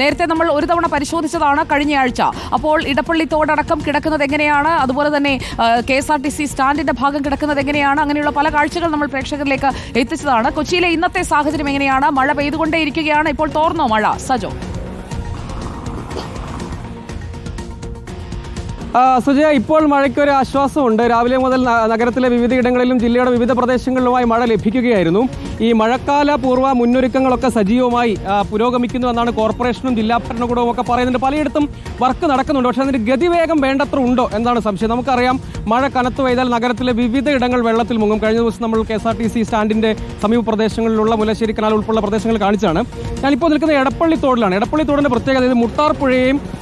നേരത്തെ നമ്മൾ ഒരു തവണ പരിശോധിച്ചതാണ് കഴിഞ്ഞയാഴ്ച. അപ്പോൾ ഇടപ്പള്ളി തോടടക്കം കിടക്കുന്നത് എങ്ങനെയാണ്? അതുപോലെ തന്നെ K S R T C സ്റ്റാൻഡിന്റെ ഭാഗം കിടക്കുന്നത് എങ്ങനെയാണ്? അങ്ങനെയുള്ള പല കാഴ്ചകൾ നമ്മൾ പ്രേക്ഷകരിലേക്ക് എത്തിച്ചതാണ്. കൊച്ചിയിലെ ഇന്നത്തെ സാഹചര്യം എങ്ങനെയാണ്? മഴ പെയ്തുകൊണ്ടേയിരിക്കുകയാണ്. ഇപ്പോൾ തോർന്നോ മഴ? സജോ. സുജയ ഇപ്പോൾ മഴയ്ക്ക് ഒരു ആശ്വാസമുണ്ട്. രാവിലെ മുതൽ നഗരത്തിലെ വിവിധ ഇടങ്ങളിലും ജില്ലയുടെ വിവിധ പ്രദേശങ്ങളിലുമായി മഴ ലഭിക്കുകയായിരുന്നു. ഈ മഴക്കാല പൂർവ മുന്നൊരുക്കങ്ങളൊക്കെ സജീവമായി പുരോഗമിക്കുന്നു എന്നാണ് കോർപ്പറേഷനും ജില്ലാ ഭരണകൂടവും ഒക്കെ പറയുന്നുണ്ട്. പലയിടത്തും വർക്ക് നടക്കുന്നുണ്ട്. പക്ഷേ അതിന് ഗതിവേഗം വേണ്ടത്ര ഉണ്ടോ എന്നാണ് സംശയം. നമുക്കറിയാം മഴ കനത്തു പെയ്താൽ നഗരത്തിലെ വിവിധ ഇടങ്ങൾ വെള്ളത്തിൽ മുങ്ങും. കഴിഞ്ഞ ദിവസം നമ്മൾ K S R T C സ്റ്റാൻഡിന്റെ സമീപ പ്രദേശങ്ങളിലുള്ള മുലശ്ശേരി കനാൽ ഉൾപ്പെടെ പ്രദേശങ്ങൾ കാണിച്ചാണ്. ഞാനിപ്പോൾ നിൽക്കുന്ന എടപ്പള്ളി തോടിലാണ്. എടപ്പള്ളി തോടിന്റെ പ്രത്യേകത ഇത് മുട്ടാർ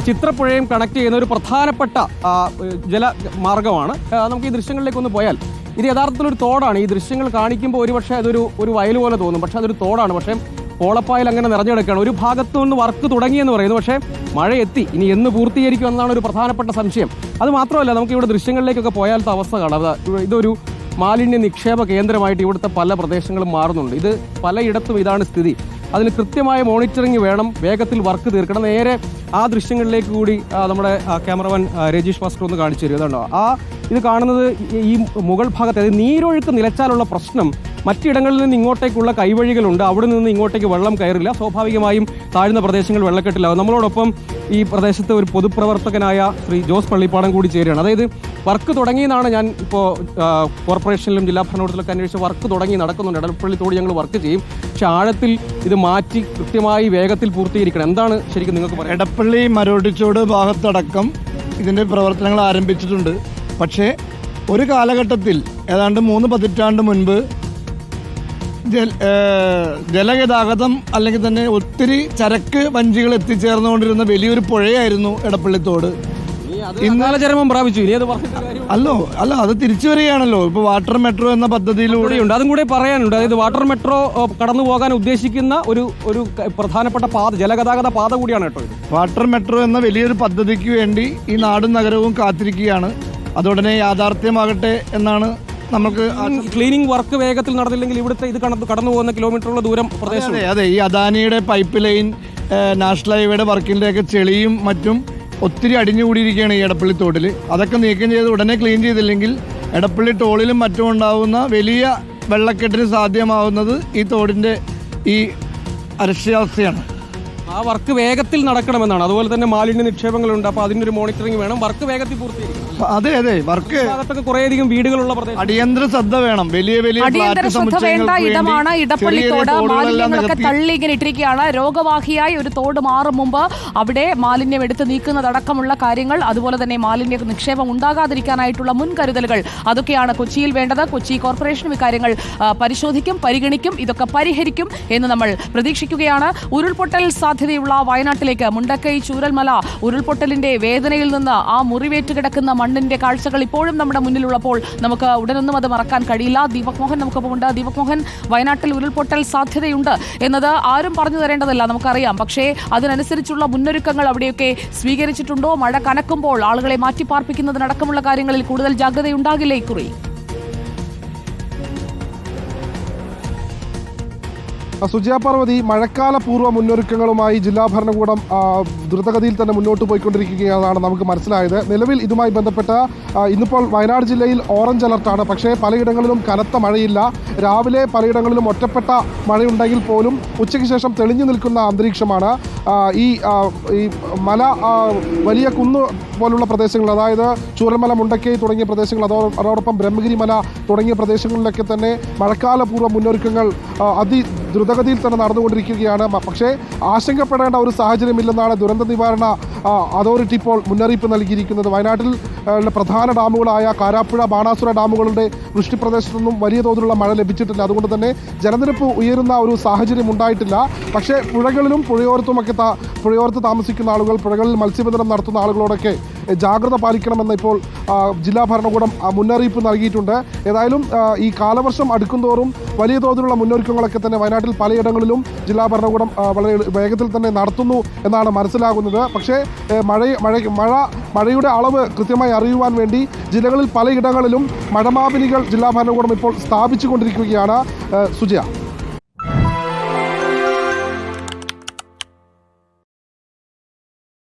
ചിത്രപ്പുഴയും കണക്ട് ചെയ്യുന്ന ഒരു പ്രധാനപ്പെട്ട ആ, ജലമാർഗമാണ് നമുക്ക് ഈ ദൃശ്യങ്ങളിലേക്ക് ഒന്ന് പോയാൽ ഇത് യഥാർത്ഥത്തിൽ ഒരു തോടാണ്. ഈ ദൃശ്യങ്ങൾ കാണിക്കുമ്പോൾ ഒരുപക്ഷെ അതൊരു ഒരു വയൽ പോലെ തോന്നും. പക്ഷേ അതൊരു തോടാണ്. പക്ഷേ പോളപ്പായൽ അങ്ങനെ നിറഞ്ഞെടുക്കുകയാണ് ഒരു ഭാഗത്തു നിന്ന് വർക്ക് തുടങ്ങിയെന്ന് പറയുന്നു. പക്ഷേ മഴ എത്തി ഇനി എന്ന് പൂർത്തീകരിക്കും എന്നാണ് ഒരു പ്രധാനപ്പെട്ട സംശയം. അത് മാത്രമല്ല നമുക്ക് ഇവിടെ ദൃശ്യങ്ങളിലേക്കൊക്കെ പോയാലത്തെ അവസ്ഥ കാണാം. ഇതൊരു മാലിന്യ നിക്ഷേപ കേന്ദ്രമായിട്ട് ഇവിടുത്തെ പല പ്രദേശങ്ങളും മാറുന്നുണ്ട്. ഇത് പലയിടത്തും ഇതാണ് സ്ഥിതി. അതിന് കൃത്യമായ മോണിറ്ററിംഗ് വേണം വേഗത്തിൽ വർക്ക് തീർക്കണം. നേരെ ആ ദൃശ്യങ്ങളിലേക്ക് കൂടി നമ്മുടെ ക്യാമറമാൻ രജീഷ് മാസ്റ്റർ ഒന്ന് കാണിച്ചു തരും. അതുണ്ടോ ആ ഇത് കാണുന്നത് ഈ- ഈ മുകൾ ഭാഗത്ത് അതായത് നീരൊഴുക്ക് നിലച്ചാലുള്ള പ്രശ്നം മറ്റിടങ്ങളിൽ നിന്ന് ഇങ്ങോട്ടേക്കുള്ള കൈവഴികളുണ്ട്. അവിടെ നിന്ന് ഇങ്ങോട്ടേക്ക് വെള്ളം കയറില്ല. സ്വാഭാവികമായും താഴ്ന്ന പ്രദേശങ്ങൾ വെള്ളക്കെട്ടിലാവും നമ്മളോടൊപ്പം ഈ പ്രദേശത്തെ ഒരു പൊതുപ്രവർത്തകനായ ശ്രീ ജോസ് പള്ളിപ്പാടം കൂടി ചേരുകയാണ്. അതായത് വർക്ക് തുടങ്ങിയെന്നാണ് ഞാൻ ഇപ്പോൾ കോർപ്പറേഷനിലും ജില്ലാ ഭരണകൂടത്തിലൊക്കെ അന്വേഷിച്ച് വർക്ക് തുടങ്ങി നടക്കുന്നുണ്ട്. ഇടപ്പള്ളി തോടി ഞങ്ങൾ വർക്ക് ചെയ്യും. പക്ഷേ ആഴത്തിൽ ഇത് മാറ്റി കൃത്യമായി വേഗത്തിൽ പൂർത്തീകരിക്കണം. എന്താണ് ശരിക്കും നിങ്ങൾക്ക് പറയാം എടപ്പള്ളി മരോട്ടിച്ചോട് ഭാഗത്തടക്കം ഇതിന്റെ പ്രവർത്തനങ്ങൾ ആരംഭിച്ചിട്ടുണ്ട്. പക്ഷേ ഒരു കാലഘട്ടത്തിൽ ഏതാണ്ട് മൂന്ന് പതിറ്റാണ്ട് മുൻപ് ജലഗതാഗതം അല്ലെങ്കിൽ തന്നെ ഒത്തിരി ചരക്ക് വഞ്ചികൾ എത്തിച്ചേർന്നുകൊണ്ടിരുന്ന വലിയൊരു പുഴയായിരുന്നു എടപ്പള്ളിത്തോട്. ഇന്നലെ ചരമം പ്രാപിച്ചു. ഇനി അത് അല്ലോ അല്ല അത് തിരിച്ചു വരികയാണല്ലോ. ഇപ്പൊ വാട്ടർ മെട്രോ എന്ന പദ്ധതിയിലൂടെ ഉണ്ട് അതും കൂടെ പറയാനുണ്ട്. അതായത് വാട്ടർ മെട്രോ കടന്നു പോകാൻ ഉദ്ദേശിക്കുന്ന ഒരു ഒരു പ്രധാനപ്പെട്ട പാത ജലഗതാഗത പാത കൂടിയാണ് കേട്ടോ വാട്ടർ മെട്രോ എന്ന വലിയൊരു പദ്ധതിക്ക് വേണ്ടി ഈ നാടും നഗരവും കാത്തിരിക്കുകയാണ്. അതുടനെ യാഥാർത്ഥ്യമാകട്ടെ എന്നാണ് നമുക്ക് ക്ലീനിങ് വർക്ക് വേഗത്തിൽ നടന്നില്ലെങ്കിൽ ഇവിടുത്തെ ഇത് കടന്നു കടന്നു പോകുന്ന കിലോമീറ്ററുള്ള ദൂരം പ്രദേശം അതെ ഈ അദാനിയുടെ പൈപ്പ് ലൈൻ നാഷണൽ ഹൈവേയുടെ വർക്കിന്റെയൊക്കെ ചെളിയും മറ്റും ഒത്തിരി അടിഞ്ഞുകൂടിയിരിക്കുകയാണ് ഈ എടപ്പള്ളി തോട്ടിൽ അതൊക്കെ നീക്കം ചെയ്ത് ഉടനെ ക്ലീൻ ചെയ്തില്ലെങ്കിൽ എടപ്പള്ളി ടോളിലും മറ്റും ഉണ്ടാകുന്ന വലിയ വെള്ളക്കെട്ടിന് സാധ്യമാവുന്നത് ഈ തോടിന്റെ ഈ അരക്ഷ്യാവസ്ഥയാണ് ആ വർക്ക് വേഗത്തിൽ നടക്കണമെന്നാണ്. അതുപോലെ തന്നെ മാലിന്യ നിക്ഷേപങ്ങളുണ്ട്. അപ്പോൾ അതിനൊരു ഒരു മോണിറ്ററിംഗ് വേണം. വർക്ക് വേഗത്തിൽ അതെ അതെ. വർക്ക് ഭാഗത്തൊക്കെ കുറേയധികം വീടുകളുള്ള പ്രദേശം. അടിയന്തര ശ്രദ്ധ വേണം. വലിയ വലിയ അടിയന്തര ഫ്ലാറ്റ് ശ്രദ്ധ വേണ്ട ഇടമാണ്. വേണ്ടി ഇടപ്പള്ളി ചെറിയ തോട് തോടുകളെല്ലാം മാലിന്യങ്ങളൊക്കെ തള്ളി ഇങ്ങനെ ഇട്ടിരിക്കുകയാണ്. രോഗവാഹിയായി ഒരു തോട് മാറും മുമ്പ് അവിടെ മാലിന്യം എടുത്ത് നീക്കുന്നതടക്കമുള്ള കാര്യങ്ങൾ. അതുപോലെ തന്നെ മാലിന്യ നിക്ഷേപം ഉണ്ടാകാതിരിക്കാനായിട്ടുള്ള മുൻകരുതലുകൾ. അതൊക്കെയാണ് കൊച്ചിയിൽ വേണ്ടത്. കൊച്ചി കോർപ്പറേഷനും ഇക്കാര്യങ്ങൾ പരിശോധിക്കും പരിഗണിക്കും ഇതൊക്കെ പരിഹരിക്കും എന്ന് നമ്മൾ പ്രതീക്ഷിക്കുകയാണ്. ഉരുൾപൊട്ടൽ സാധ്യതയുള്ള വയനാട്ടിലേക്ക്. മുണ്ടക്കൈ ചൂരൽമല ഉരുൾപൊട്ടലിന്റെ വേദനയിൽ നിന്ന് ആ മുറിവേറ്റ് കിടക്കുന്ന മണ്ണിന്റെ കാഴ്ചകൾ ഇപ്പോഴും നമ്മുടെ മുന്നിലുള്ളപ്പോൾ നമുക്ക് ഉടനൊന്നും അത് മറക്കാൻ കഴിയില്ല. ദീപക് മോഹൻ നമുക്കൊപ്പമുണ്ട് ദീപക് മോഹൻ വയനാട്ടിൽ ഉരുൾപൊട്ടൽ സാധ്യതയുണ്ട് എന്നത് ആരും പറഞ്ഞു തരേണ്ടതല്ല നമുക്കറിയാം. പക്ഷേ അതിനനുസരിച്ചുള്ള മുന്നൊരുക്കങ്ങൾ അവിടെയൊക്കെ സ്വീകരിച്ചിട്ടുണ്ടോ? മഴ കനക്കുമ്പോൾ ആളുകളെ മാറ്റിപ്പാർപ്പിക്കുന്നതിനടക്കമുള്ള കാര്യങ്ങളിൽ കൂടുതൽ ജാഗ്രതയുണ്ടാകില്ലേ ഇക്കുറി സുജയ പാർവതി മഴക്കാല പൂർവ മുന്നൊരുക്കങ്ങളുമായി ജില്ലാ ഭരണകൂടം ദ്രുതഗതിയിൽ തന്നെ മുന്നോട്ട് പോയിക്കൊണ്ടിരിക്കുകയാണ് നമുക്ക് മനസ്സിലായത്. നിലവിൽ ഇതുമായി ബന്ധപ്പെട്ട ഇന്നിപ്പോൾ വയനാട് ജില്ലയിൽ ഓറഞ്ച് അലർട്ടാണ് പക്ഷേ പലയിടങ്ങളിലും കനത്ത മഴയില്ല. രാവിലെ പലയിടങ്ങളിലും ഒറ്റപ്പെട്ട മഴയുണ്ടെങ്കിൽ പോലും ഉച്ചയ്ക്ക് ശേഷം തെളിഞ്ഞു നിൽക്കുന്ന അന്തരീക്ഷമാണ്. ഈ ഈ മല വലിയ കുന്ന് പോലുള്ള പ്രദേശങ്ങൾ അതായത് ചൂരൽമല മുണ്ടക്കൈ തുടങ്ങിയ പ്രദേശങ്ങൾ അതോ അതോടൊപ്പം ബ്രഹ്മഗിരി മല തുടങ്ങിയ പ്രദേശങ്ങളിലൊക്കെ തന്നെ മഴക്കാലപൂർവ മുന്നൊരുക്കങ്ങൾ അതി ദ്രുതഗതിയിൽ തന്നെ നടന്നുകൊണ്ടിരിക്കുകയാണ്. പക്ഷേ ആശങ്കപ്പെടേണ്ട ഒരു സാഹചര്യമില്ലെന്നാണ് ദുരന്ത നിവാരണ അതോറിറ്റി ഇപ്പോൾ മുന്നറിയിപ്പ് നൽകിയിരിക്കുന്നത്. വയനാട്ടിൽ പ്രധാന ഡാമുകളായ കാരാപ്പുഴ ബാണാസുര ഡാമുകളുടെ വൃഷ്ടിപ്രദേശത്തു നിന്നും വലിയ തോതിലുള്ള മഴ ലഭിച്ചിട്ടില്ല. അതുകൊണ്ട് തന്നെ ജലനിരപ്പ് ഉയരുന്ന ഒരു സാഹചര്യം ഉണ്ടായിട്ടില്ല. പക്ഷേ പുഴകളിലും പുഴയോരത്തുമൊക്കെ പുഴയോർത്ത് താമസിക്കുന്ന ആളുകൾ പുഴകളിൽ മത്സ്യബന്ധനം നടത്തുന്ന ആളുകളോടൊക്കെ ജാഗ്രത പാലിക്കണമെന്ന് ഇപ്പോൾ ജില്ലാ ഭരണകൂടം മുന്നറിയിപ്പ് നൽകിയിട്ടുണ്ട്. ഏതായാലും ഈ കാലവർഷം അടുക്കുന്തോറും വലിയ തോതിലുള്ള മുന്നൊരുക്കങ്ങളൊക്കെ തന്നെ വയനാട്ടിൽ പലയിടങ്ങളിലും ജില്ലാ ഭരണകൂടം വളരെ വേഗത്തിൽ തന്നെ നടത്തുന്നു എന്നാണ് മനസ്സിലാകുന്നത്. പക്ഷേ മഴ മഴ മഴ മഴയുടെ അളവ് കൃത്യമായി അറിയുവാൻ വേണ്ടി ജില്ലകളിൽ പലയിടങ്ങളിലും മഴമാപിനികൾ ജില്ലാ ഭരണകൂടം ഇപ്പോൾ സ്ഥാപിച്ചു കൊണ്ടിരിക്കുകയാണ് സുജയ.